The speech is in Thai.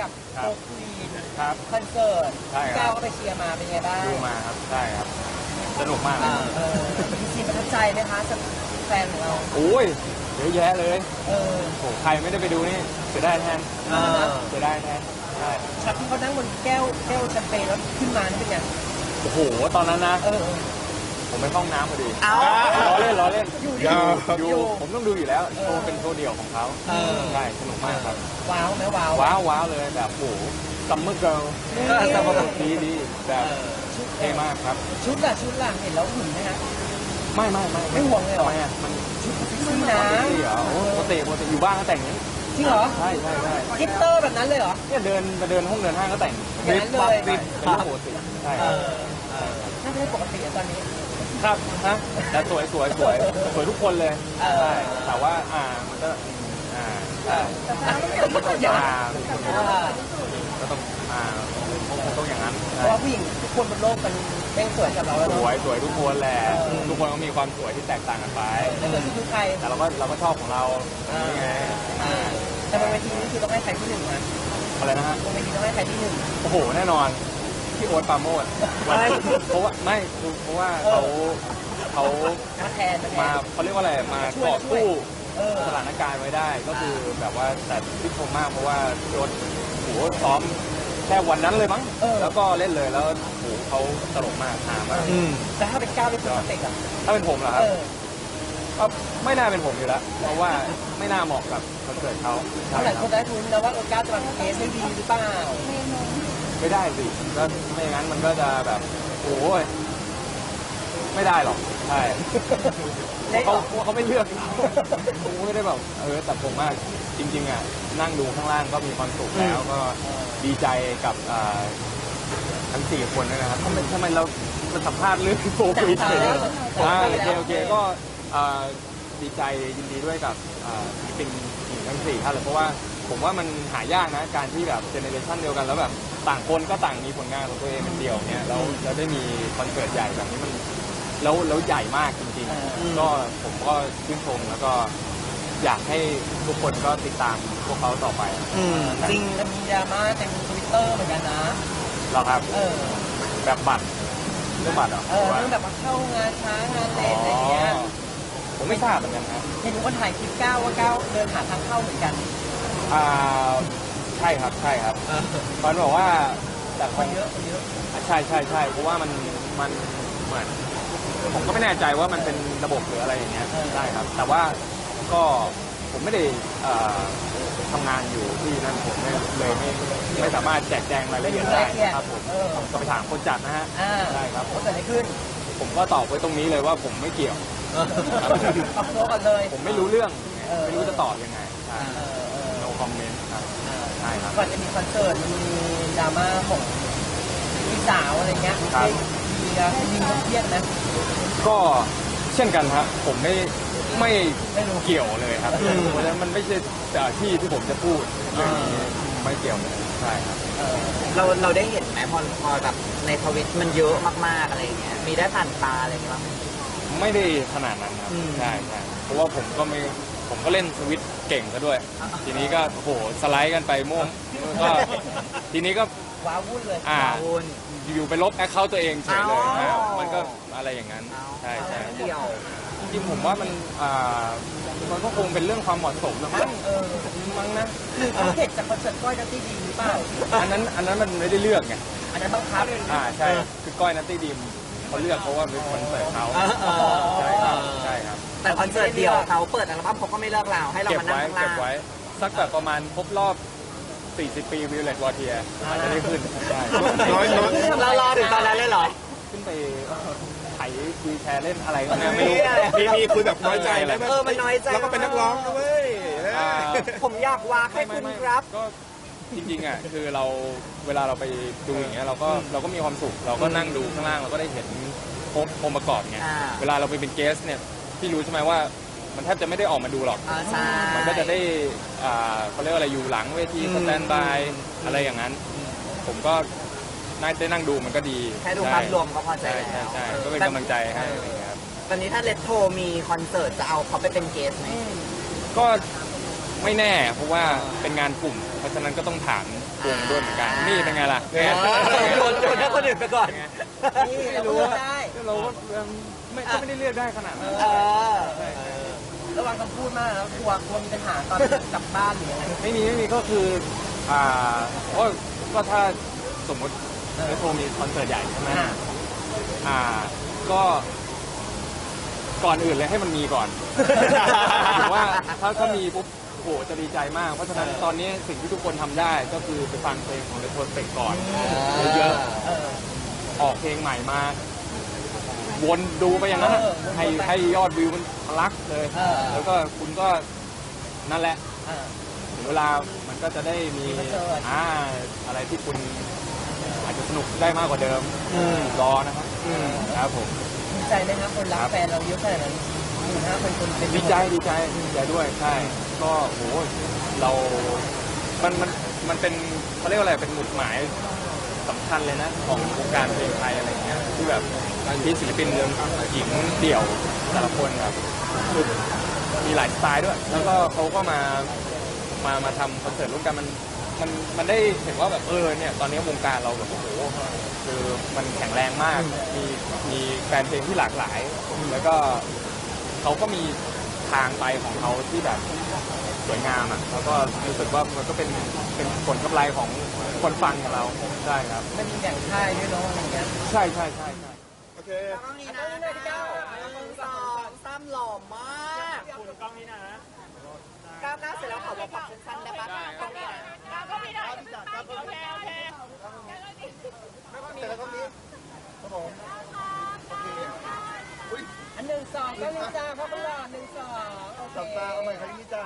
กับครับโคควีนครับคอนเสิร์ตใช่ครับ ก้าวก็ไปเชียร์มาเป็นไงบ้างดูมาครับใช่ครับ สนุกมากเออเออมีซีนประทับใจไหมคะสำหรับแฟนของเราโอ้ยเยอะแยะเลยเออโอ้ใครไม่ได้ไปดูนี่เสียดายแทนเออเสียดายแทนใช่ช็อตที่เขานั่งบนแก้วแก้วแชมเปญแล้วขึ้นมานี่เป็นไงโอ้โหตอนนั้นนะ เออเออ ผมไปเข้าห้องน้ำพอดีเอ้าล้อเล่นล้อเล่นอยู่อยู่อยู่อยู่ ผมต้องดูอยู่แล้วเออโชว์เป็นโชว์เดี่ยวของเขาเออ ใช่สนุกมากครับ ว้าวไหมว้าวว้าวว้าวเลยแบบโอ้โหซัมเมอร์เกิร์ลเออ Summer Girl ดีดีแบบเท่มากครับ ชุดล่ะชุดล่ะเห็นแล้วหึงไหมฮะ ไม่ไม่ไม่ไม่ห่วงเลยเหรอ ทำไมอะมันชุดเซ็กซี่นะปกติเหรอโอ้ปกติปกติอยู่บ้านก็แต่งอย่างนี้จริงเหรอใช่ใช่ใช่กิตเตอร์แบบนั้นเลยเหรอ เนี่ยเดินมาเดินห้องเดินห้างก็แต่งอย่างนั้นเลยวิบเป็นเรื่องปกติใช่ครับน่าจะไม่ปกติอะตอนนี้ ครับฮะแต่สวยสวยสวยสวยทุกคนเลยเออ ใช่แต่ว่าอ่ามันก็อ่าอย่าอ่าอ่าก็ต้องอ่าคงต้องอย่างนั้นเพใช่ราะว่าผู้หญิงทุกคนบนโลกมันแม่งสวยกับเราแล้วสเนวอะยสวยทุกคนแหละเออทุกคนก็มีความสวยที่แตกต่างกันไป ไม่เหมือนทุกใครแต่เราก็เราก็ชอบของเรานี่ไงอ่าแต่บนเวทีนี้คือต้องให้ใครที่หนึ่งนะอะไรนะฮะบนเวทีต้องให้ใครที่หนึ่งโอ้โหแน่นอน พี่โอ๊ตปราโมดไม่เพราะว่าไม่เพราะว่าเขาเขามาแทนมาแทมานเขาเรียกว่าอะไรมาช่วยต่อสู้เออสถานการณ์ไว้ได้ ก็คือแบบว่าแต่ที่ชมมากเพราะว่าพี่โอ๊ตโอ้โหซ้อมแค่วันนั้นเลยมั้งเออแล้วก็เล่นเลยแล้วโอ้โหเขาตลกมากหามากแต่ถ้าเป็นก้าวเป็นคนสเต็กอะถ้าเป็นผมเหรอคเอรับอก็ไม่น่าเป็นผมอยู่แล้ว เพราะว่าไม่น่าเหมาะกับคอนเสิร์ตเขาเพราะหลายคนได้ทุนนะว่าเออก้าวจะมาเป็นเกสได้ดีหรือเปล่า ไม่ได้สิก็ไม่งั้นมันก็จะแบบโอ้ยไม่ได้หรอกใช่ได้อเขาอกเขาไม่เลือกเราผมไม่ได้แบบเออแต่ผมว่าจริง ๆอะนั่งดูข้างล่างก็มีความสุขแล้วก็ดีใจกับอ่าทั้งสี่คนด้วยนะครับทำไมทำไมเรามาสัมภาษณ์เรื่องโควิดเลยอ่าโอเคโอเคก็อ่าดีใจยินดีด้วยกับอ่าศิลปินหญิงทั้งสี่ท่านเลยเพราะว่าผมว่ามันหายากนะการที่แบบเจเนอเรชันเดียวกันแล้วแบบ ต่างคนก็ต่างมีผลงานของตัวเองเป็นเดี่ยวเนี่ยแล้วแล้วได้มีคอนเสิร์ตใหญ่แบบนี้มันแล้วแล้วใหญ่มากจริงเออๆก็ผมก็ชื่นชมแล้วก็อยากให้ทุกคนก็ติดตามพวกเขาต่อไปอืมจริงจะมีดราม่าเต็มทวิตเตอร์เหมือนกันนะเราครับเออแบบบัตรเรื่องบัตรเหรอเออเรื่องแบบว่าเข้างานช้างานเลทอะไรเงี้ยผมไม่ทราบเหมือนกันครับเห็นคนถ่ายคลิปก้าวว่าก้าวเดินหาทางเข้าเหมือนกันอ่าใช่ครับใช่ครับตอนบอกว่าแต่คคนนเยอะคนเยอะใช่ใช่ใช่เพราะว่ามันมันเหมือนผมก็ไม่แน่ใจว่ามันเป็นระบบหรืออะไรอย่างเงี้ยใช่ครับ แต่ว่าก็ผมไม่ได้เอ่อทำงานอยู่ที่นั่นผมไม่เลยไม่ไม่สามารถแจกแจงรายละเอียดได้ครับผมเออก็ไปถามคนจัดนะฮะอ่าใช่ครับว่าเกิดอะไรขึ้นผมก็ตอบไว้ตรงนี้เลยว่าผมไม่เกี่ยวออกตัวก่อนเลย ผมไม่รู้เรื่อง เออ ไม่รู้จะตอบยังไงใช่ เออ เออ no comment ครับใช่ครับ ก่อนจะมีคอนเสิร์ตมีดราม่าของพี่สาวอะไรเงี้ยครับ มีมีเขาเครียดนะ ก็เช่นกันฮะผมไม่ไม่ไม่รู้ เกี่ยวเลยครับอืมเพราะฉะนั้นมันไม่ใช่เอ่อที่ที่ผมจะพูดเรื่องนี้ไม่เกี่ยวเลยใช่ครับเออเราเราได้เห็นไหมพอพอแบบในทวิตมันเยอะมากๆอะไรอย่างเงี้ยมีได้ผ่านตาอะไรอย่างเงี้ยบ้างไหม ไม่ได้ขนาดนั้นครับอืม ใช่ใช่เพราะว่าผมก็ไม่ ผมก็เล่นสวิตช์เก่งซะด้วย ทีนี้ก็โอ้โหสไลด์กันไปม่วงก็ทีนี้ก็ ว้าวุ่นเลยอ่าคุณอยู่ไปลบแอคเคาท์ตัวเองเฉยเลยอ้าวนะมันก็อะไรอย่างนั้นเอาใช่ใช่เดียวจริงๆผมว่ามันอ่ามันก็คงเป็นเรื่องความเหมาะสมนะมั้งเออมั้งนะหรือเขาเผ็ดจากคอนเสิร์ตก้อยนัตตี้ดีหรือเปล่าอันนั้นอันนั้นมันไม่ได้เลือกไง อันนั้นต้องพับอ่าใช่ คือก้อยนัตตี้ดีมเขาเลือกเพราะว่าเป็นคอนเสิร์ตเขาเออเออใช่ครับใช่ครับ แต่คอนเสิร์ตเดียวเขาเปิดอัลบั้มเขาก็ไม่เลิกเราให้เราเก็บมานั่งไว้ข้างเก็ล่าบง ไว้ สักแบบประมาณครบรอบ 40 ปีวิวเลตวอเทียอาจจะได้ขึ้นใช่น้อยน้อย เรารอถึงตอนนั้นเลยเหรอ ขึ้นไปไถวีแชร์เล่นอะไรก็ไม่รู้ มีมีคุยแบบน้อยใจไหมเออมันน้อยใจ แล้วก็เป็นนักร้องนะเว้ยอ่าผมอยากวากให้คุณครับ ก็จริงๆอะคือเราเวลาเราไปดูอย่างเงี้ยเราก็เราก็มีความสุข เราก็นั่งดูข้างล่างเราก็ได้เห็นองค์องค์ประกอบไงอ่า เวลาเราไปเป็นเกสเนี่ย พี่รู้ใช่ไหมว่า มันแทบจะไม่ได้ออกมาดูหรอกอ่าใช่ มันก็จะได้อ่าเขาเรียกว่าอะไรอยู่หลังเวทีอืมสแตนบายอะไรอย่างนั้น ผมก็น่าได้นั่งดูมันก็ดีแค่ดูใช่ภาพรวมก็พอใจใช่แล้วใช่ใช่ก็เป็นกำลังใจให้อะไรอย่างเงี้ยครับตอนนี้ถ้าเลตโทมีคอนเสิร์ตจะเอาเขาไปเป็นเกสไหม ก็ไม่แน่เพราะว่าเป็นงานกลุ่ม เพราะฉะนั้นก็ต้องถามวงด้วยเหมือนกัน นี่เป็นไงล่ะเนี่ย โยนโยนให้คนอื่นไปก่อนนี่เราพูดได้ เราก็ไม่ก็ไม่ได้เลือกได้ขนาดนั้นเออระวังคำพูดมากแล้วกลัวกลัวมีปัญหาตอนกลับบ้านหรือยังไงไม่มีไม่มีก็คืออ่าโอ้ยก็ถ้าสมมติเอโทรมีคอนเสิร์ตใหญ่ใช่ไหมอ่าอ่า ก็ก่อนอื่นเลยให้มันมีก่อนถือว่าถ้าถ้ามีปุ๊บโอ้โหจะดีใจมาก เพราะฉะนั้นตอนนี้สิ่งที่ทุกคนทำได้ก็คือไปฟังเพลงของเรโทรสเปกก่อน เยอะเออ ออกเพลงใหม่มา วนดูไปอย่างนั้นอะเออวนๆให้ไปให้ยอดวิวมันทะลักเลย เออ แล้วก็คุณก็นั่นแหละเออถึงเวลามันก็จะได้มีมีคอนเสิร์ต อ่าอะไรที่คุณอาจจะสนุกได้มากกว่าเดิมรอนะครับครับผม ดีใจไหมครับคนรักแฟนเราเยอะขนาดนั้นหมื่นห้าพันคนเป็นดีใจดีใจดีใจด้วยใช่ ก็โหเรา มันมันมันเป็นเขาเรียกว่าอะไรเป็นหมุดหมายสำคัญเลยนะ ของวงการเพลงไทยอะไรเงี้ยที่แบบ ที่ศิลปินหญิงเดี่ยวแต่ละคนแบบคือมีหลายสไตล์ด้วย แล้วก็เขาก็มามามาทำคอนเสิร์ตร่วมกันมันมันมันได้เห็นว่าแบบเออเนี่ยตอนนี้วงการเราแบบโอ้โหคือมันแข็งแรงมาก มีมีแฟนเพลงที่หลากหลาย แล้วก็เขาก็มีทางไปของเขาที่แบบสวยงามอะแล้วก็รู้สึกว่ามันก็เป็นเป็นผลกำไรของคนฟังของเราใช่ครับมันมีแบ่งค่ายด้วยเนาะอะไรเงี้ยใช่ใช่ใช่ใช่โอ เคกล้องนี้นะหนึ่งสองสามหล่อมากคุณกล้องนี้นะก้าวก้าวเสร็จแล้วขอบอกแบบสั้นๆได้ปะตรงนี้นะอันหนึ่งสองก็หนึ่งจ้าพ่อก็หล่อหนึ่งสองโอเคสับตาเอาใหม่ครั้งนี้จ้า